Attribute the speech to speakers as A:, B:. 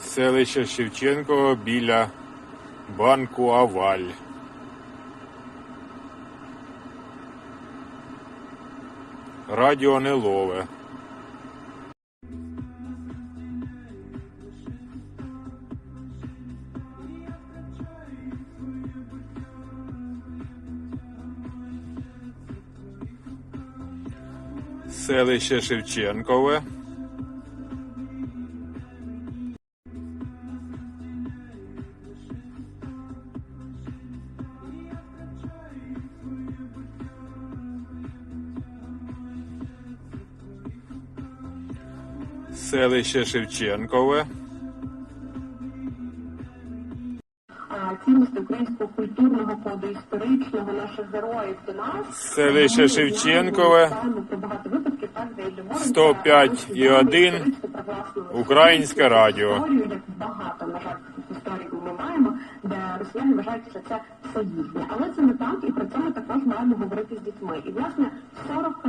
A: Селище Шевченково біля банку Аваль. Радіо не лове. Селище Шевченкове. Селище Шевченкове.
B: цінності українського культурного коду історичного наших героїв до нас.
A: Селище Шевченкове,
B: знаємо про багато випадків, так, де люди говорять,
A: 105 і 1,
B: історично
A: Українське радіо.
B: Як багато, на жаль, таких ми маємо, де росіяни вважають, що це все їхнє. Але це не так, і про це ми також маємо говорити з дітьми. І, власне, 40